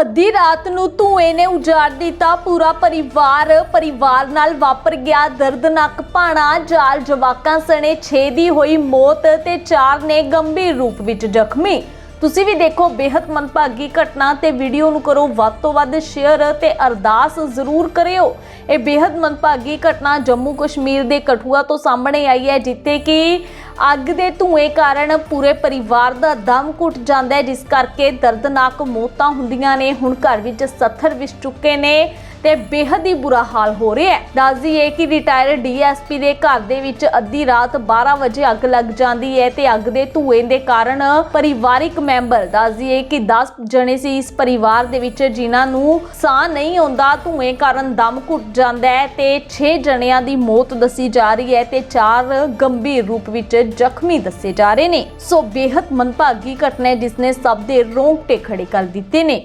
ਅੱਧੀ ਰਾਤ ਨੂੰ ਧੂਏ ਨੇ ਉਜਾੜ ਦਿੱਤਾ। ਪੂਰਾ ਪਰਿਵਾਰ ਪਰਿਵਾਰ ਨਾਲ ਵਾਪਰ ਗਿਆ। ਦਰਦਨਾਕ ਭਾਣਾ, ਜਾਲ ਜਵਾਕਾਂ ਸਣੇ 6 ਦੀ ਹੋਈ ਮੌਤ ਤੇ 4 ਨੇ ਗੰਭੀਰ ਰੂਪ ਵਿੱਚ ਜ਼ਖਮੀ। ਤੁਸੀਂ ਵੀ ਦੇਖੋ ਬੇहद ਮੰਦਭਾਗੀ ਘਟਨਾ ਤੇ ਵੀਡੀਓ ਨੂੰ ਕਰੋ ਵੱਧ ਤੋਂ ਵੱਧ ਸ਼ੇਅਰ ਤੇ ਅਰਦਾਸ ਜ਼ਰੂਰ ਕਰਿਓ। ਇਹ ਬੇहद ਮੰਦਭਾਗੀ ਘਟਨਾ ਜੰਮੂ ਕਸ਼ਮੀਰ ਦੇ ਕਠੂਆ ਤੋਂ ਸਾਹਮਣੇ ਆਈ ਹੈ, ਜਿੱਥੇ ਕਿ ਅੱਗ ਦੇ ਧੂਏ ਕਾਰਨ ਪੂਰੇ ਪਰਿਵਾਰ ਦਾ ਦਮ ਘੁੱਟ ਜਾਂਦਾ ਹੈ, ਜਿਸ ਕਰਕੇ ਦਰਦਨਾਕ ਮੌਤਾਂ ਹੁੰਦੀਆਂ ਨੇ। ਹੁਣ ਘਰ ਵਿੱਚ 70 ਵਿਸ ਚੁੱਕੇ ਨੇ। ਤੇ ਬੇਹੱਦ ਹੀ ਬੁਰਾ ਹਾਲ ਹੋ ਰਿਹਾ ਹੈ। ਦੱਸਦੀ ਹੈ ਕਿ ਰਿਟਾਇਰਡ ਡੀਐਸਪੀ ਦੇ ਘਰ ਦੇ ਵਿੱਚ ਅੱਧੀ ਰਾਤ 12 ਵਜੇ ਅੱਗ ਲੱਗ ਜਾਂਦੀ ਹੈ ਤੇ ਅੱਗ ਦੇ ਧੂਏ ਦੇ ਕਾਰਨ ਪਰਿਵਾਰਿਕ ਮੈਂਬਰ, ਦੱਸਦੀ ਹੈ ਕਿ 10 ਜਣੇ ਸੀ ਇਸ ਪਰਿਵਾਰ ਦੇ ਵਿੱਚ ਜਿਨ੍ਹਾਂ ਨੂੰ ਸਾਹ ਨਹੀਂ ਆਉਂਦਾ, ਧੂਏ ਕਾਰਨ ਦਮ ਘੁੱਟ ਜਾਂਦਾ ਹੈ ਤੇ 6 ਜਣਿਆਂ ਦੀ ਮੌਤ ਦੱਸੀ ਜਾ ਰਹੀ ਹੈ ਤੇ 4 ਗੰਭੀਰ ਰੂਪ ਵਿੱਚ ਜ਼ਖਮੀ ਦੱਸੇ ਜਾ ਰਹੇ ਨੇ। ਸੋ ਬੇਹੱਦ ਮੰਦਭਾਗੀ ਘਟਨਾ ਹੈ ਜਿਸ ਨੇ ਸਭ ਦੇ ਰੋਂਗਟੇ ਖੜੇ ਕਰ ਦਿੱਤੇ ਨੇ।